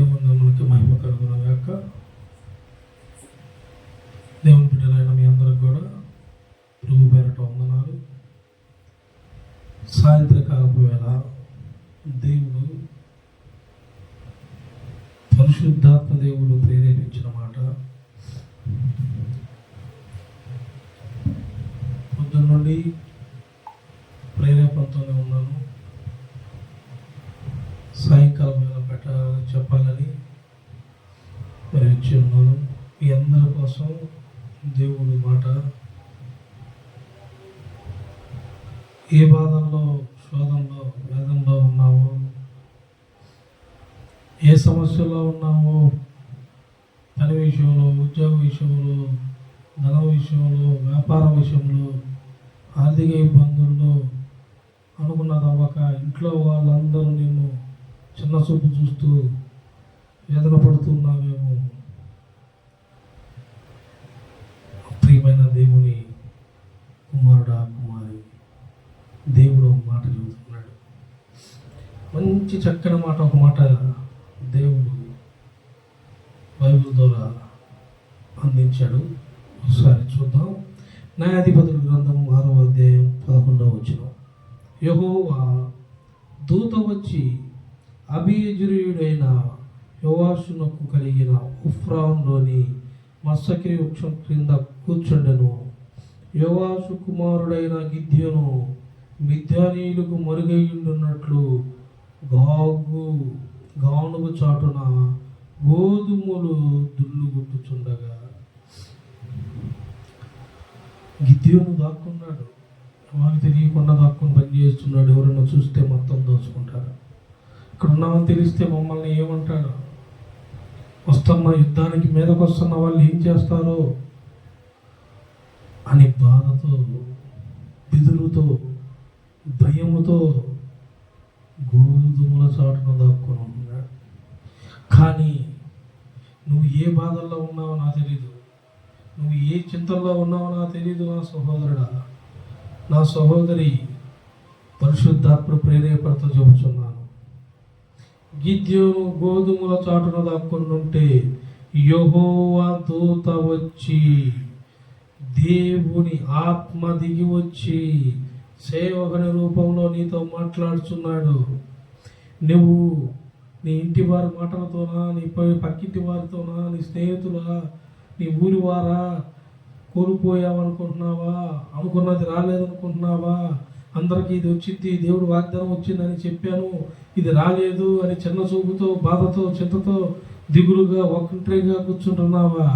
దేవుని మహిమ కలుగును గాక. దేవుని బిడ్డలైన మీ అందరికి కూడా ప్రభు పేరట వందనాలు. సాయంత్రకాలపు వేళ దేవుడు పరిశుద్ధాత్మ దేవుడు ప్రేరేపించిన మాట. పొద్దున్న నుండి ప్రేరేపణతోనే ఉన్నాను. సాయంకాలం వేళ పెట్ట చెప్పాలని మరి వచ్చి ఉన్నాను మీ అందరి కోసం దేవుడి మాట. ఏ బాధల్లో శోధంలో వేదంలో ఉన్నావో ఏ సమస్యలో ఉన్నావో పని విషయంలో ఉద్యోగ విషయంలో ధన విషయంలో వ్యాపార విషయంలో ఆర్థిక ఇబ్బందుల్లో అనుకున్నది అవ్వక ఇంట్లో వాళ్ళందరూ నేను చిన్న చూపు చూస్తూ వేదన పడుతున్నామేమో ప్రియమైన దేవుని కుమారుడా కుమారి దేవుడు ఒక మాట చెబుతున్నాడు. మంచి చక్కని మాట ఒక మాట దేవుడు బైబిల్ ద్వారా అందించాడు. ఒకసారి చూద్దాం. న్యాయాధిపతుల గ్రంథం ఆరవ అధ్యాయం పదకొండవ వచ్చిన యహోవా దూత వచ్చి అభియజురీయుడైన యోవాషునకు కలిగిన ఉఫ్రాంలోని మత్సకి వృక్షం క్రింద కూర్చుండెను. యువాసు కుమారుడైన గిద్యను మిథ్యానీయులకు మరుగైయుండున్నట్లు గాగు గానుగు చాటున గోధుమలు దుల్లుగుట్టుచుండగా. గిద్యోను దాక్కున్నాడు. మాకు తెలియకుండా దాక్కుని పని చేస్తున్నాడు ఎవరైనా చూస్తే మొత్తం దోచుకుంటారు. ఇక్కడ ఉన్నామని తెలిస్తే మమ్మల్ని ఏమంటాడు? వస్తున్న యుద్ధానికి మీదకు వస్తున్న వాళ్ళు ఏం చేస్తారో? అని బాధతో బిదురుతో భయముతో గోధుమల చాటును దాక్కుని ఉన్నాడు. కానీ నువ్వు ఏ బాధల్లో ఉన్నావో నాకు తెలీదు. నువ్వు ఏ చింతల్లో ఉన్నావో నాకు తెలియదు నా సహోదరుడా. నా సహోదరి పరిశుద్ధాత్మ ప్రేరేపణతో చెబుతున్నాను గిద్యోను గోధుమల చాటున దాక్కునుంటే యహోవా దూత వచ్చి దేవుని ఆత్మ దిగి వచ్చి సేవకుని రూపంలో నీతో మాట్లాడుచున్నాడు. నువ్వు నీ ఇంటి వారి మాటలతోనా నీ పక్కింటి వారితోనా నీ స్నేహితులా నీ ఊరి వారా కోల్పోయావనుకుంటున్నావా అనుకున్నది రాలేదనుకుంటున్నావా? అందరికీ ఇది వచ్చింది దేవుడు వాగ్దానం వచ్చిందని చెప్పాను. ఇది రాలేదు అని చిన్న చూపుతో బాధతో చింతతో దిగులుగా ఒంటరిగా కూర్చుంటున్నావా?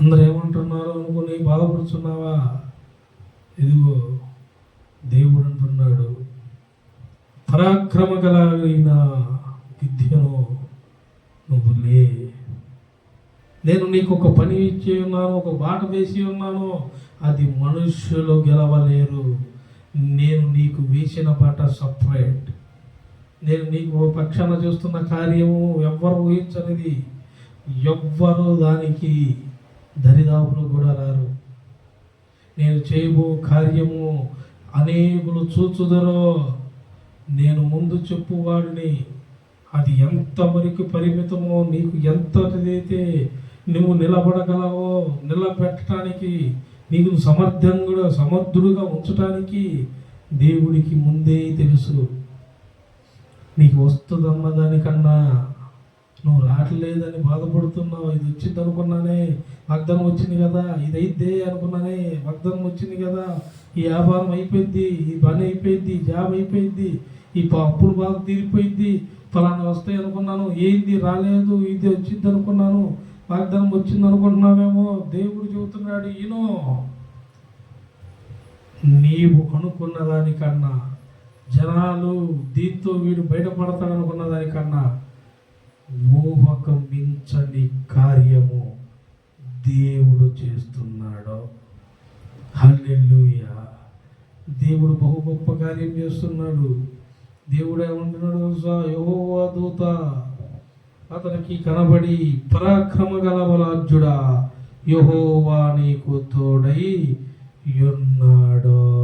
అందరు ఏమంటున్నారు అనుకుని బాధపడుతున్నావా ఇదిగో దేవుడు అంటున్నాడు పరాక్రమ కలిగిన విద్యను నువ్వు లే. నేను నీకు ఒక పని ఇచ్చి ఉన్నాను ఒక బాట వేసి ఉన్నాను. అది మనుష్యులు గెలవలేరు. నేను నీకు వేసిన పాట సపరేట్. నేను నీకు ఒక పక్షాన చూస్తున్న కార్యము ఎవ్వరు ఊహించనిది. ఎవ్వరు దానికి దరిదాపులు కూడా రారు. నేను చేయబో కార్యము అనేకులు చూచుదరో నేను ముందు చెప్పువాడిని. అది ఎంతవరకు పరిమితమో నీకు ఎంతటిదైతే నువ్వు నిలబడగలవో నిలబెట్టడానికి నీకు సమర్థంగా సమర్థుడుగా ఉంచటానికి దేవుడికి ముందే తెలుసు. నీకు వస్తుందన్న దానికన్నా. నువ్వు రావట్లేదని బాధపడుతున్నావు. ఇది వచ్చింది అనుకున్నానే వాగ్దానం వచ్చింది కదా. ఇది అయితే అనుకున్నానే వాగ్దానం వచ్చింది కదా. ఈ వ్యాపారం అయిపోయింది ఈ పని అయిపోయింది జాబ్ అయిపోయింది ఈ అప్పుడు అప్పులు బాగా తీరిపోయింది. ఫలానా వస్తాయి అనుకున్నాను. ఏంది రాలేదు ఇది వచ్చింది అనుకున్నాను వాగ్దానం వచ్చింది అనుకుంటున్నామేమో దేవుడు చెబుతున్నాడు ఈయనో నీవు అనుకున్న దానికన్నా జనాలు దీంతో వీడు బయటపడతాడు అనుకున్న దానికన్నా ఊహక మించని కార్యము దేవుడు చేస్తున్నాడు. హల్లెల్లుయ దేవుడు బహు గొప్ప కార్యం చేస్తున్నాడు. దేవుడు ఏమంటున్నాడు తెలుసా? దూత. అతనికి కనబడి పరాక్రమ గల యహోవా నీకు తోడై ఉన్నాడు.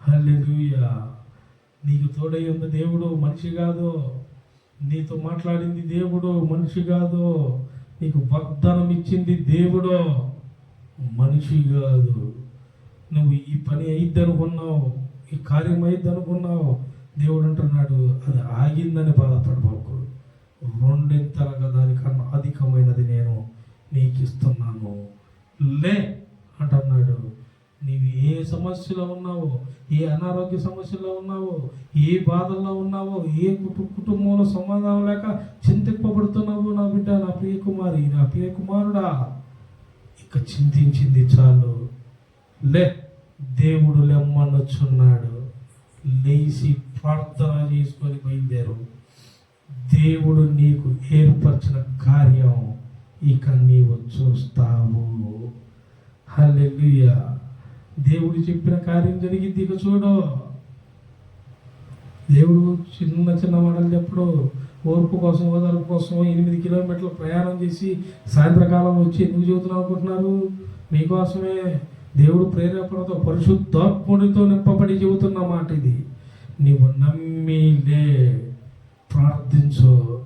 హల్లెలూయా. నీకు తోడై ఉన్న దేవుడు మనిషి కాదు. నీతో మాట్లాడింది దేవుడు మనిషి కాదు. నీకు వాగ్దానం ఇచ్చింది దేవుడో మనిషి కాదు. నువ్వు ఈ పని అయిద్ది అనుకున్నావు ఈ కార్యం అయిద్ది అనుకున్నావు దేవుడు అంటున్నాడు అది ఆగిందని బాధపడబాకు. రెండింతలుగా దానికన్నా అధికమైనది నేను నీకు ఇస్తున్నాను లే అంటున్నాడు. నీవు ఏ సమస్యలో ఉన్నావో ఏ అనారోగ్య సమస్యలో ఉన్నావో ఏ బాధల్లో ఉన్నావో ఏ కుటు కుటుంబంలో సమాధానం లేక చింతింపబడుతున్నావు నా బిడ్డ నా ప్రియ కుమారి నా ప్రియ కుమారుడా ఇక చింతించింది చాలు. లే దేవుడు లెమ్మనొచ్చున్నాడు. లేచి ప్రార్థన చేసుకొని బయలుదేరు. దేవుడు నీకు ఏర్పరిచిన కార్యం ఇక నీవు చూస్తావు. హల్లెలూయా. దేవుడు చెప్పిన కార్యం జరిగింది ఇక చూడు. దేవుడు చిన్న చిన్న మాటలు చెప్పడు ఓర్పు కోసం ఓదార్పు కోసం ఎనిమిది కిలోమీటర్లు ప్రయాణం చేసి సాయంత్రకాలం వచ్చి ఎందుకు చెబుతున్నావు అనుకుంటున్నారు? మీకోసమే దేవుడు ప్రేరేపణతో పరిశుద్ధాత్ముడితో నింపబడి చెబుతున్న మాట ఇది. నీవు నమ్మిలే. ప్రార్థించు.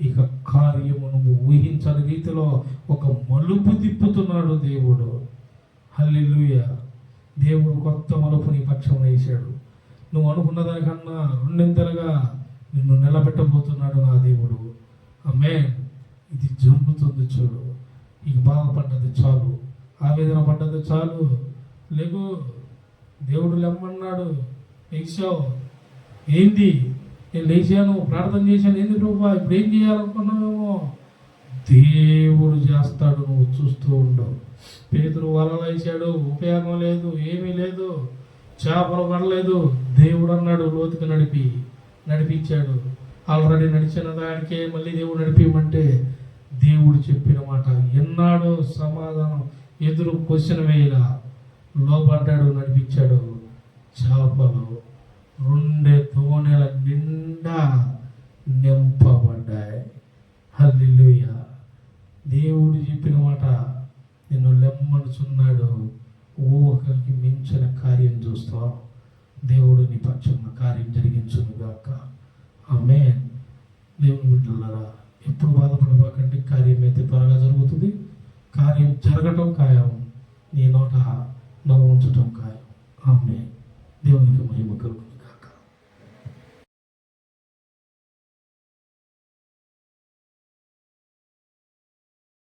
ఇక కార్యము నువ్వు ఊహించని రీతిలో ఒక మలుపు తిప్పుతున్నాడు దేవుడు. హల్లిలుయ. దేవుడు కొత్త మలుపు నీ పక్షం వేశాడు. నువ్వు అనుకున్న దానికన్నా రెండింతలుగా నిన్ను నిలబెట్టబోతున్నాడు నా దేవుడు. అమ్మే ఇది జరుగుతుంది చూడు. ఇక బాధపడ్డది చాలు. ఆవేదన పడ్డది చాలు. లేకు దేవుడు లెమ్మన్నాడు. లేచావు ఏంది? నేను లేచాను ప్రార్థన చేశాను ఎందుకు ప్రభా ఇప్పుడు ఏం చేయాలనుకున్నావేమో? దేవుడు చేస్తాడు నువ్వు చూస్తూ ఉండవు పేదలు వలలు వేసాడు ఉపయోగం లేదు ఏమీ లేదు చేపలు పడలేదు. దేవుడు అన్నాడు లోతుకు నడిపి నడిపించాడు. ఆల్రెడీ నడిచిన దానికే మళ్ళీ దేవుడు నడిపించమంటే దేవుడు చెప్పిన మాట ఎన్నాడో సమాధానం ఎదురు క్వశ్చన్ వేయలా. లోపడ్డాడు నడిపించాడు చేపలు రెండే తోనెల నిండా నింపబడ్డాయి. హల్లెలూయ. దేవుడు చెప్పిన మాట నిన్ను లెమ్మనుచున్నాడు. ఊహకి మించిన కార్యం చూస్తావు. దేవుడు నీ పక్షంలో కార్యం జరిగించునుగాక. ఆమె దేవుని బిడ్డలారా ఎప్పుడు బాధపడబాకండి. కార్యం అయితే త్వరగా జరుగుతుంది. కార్యం జరగటం ఖాయం. నీ నోట నవ్వు ఉంచటం ఖాయం. ఆమె దేవునికి మహిమ కలుగుతుంది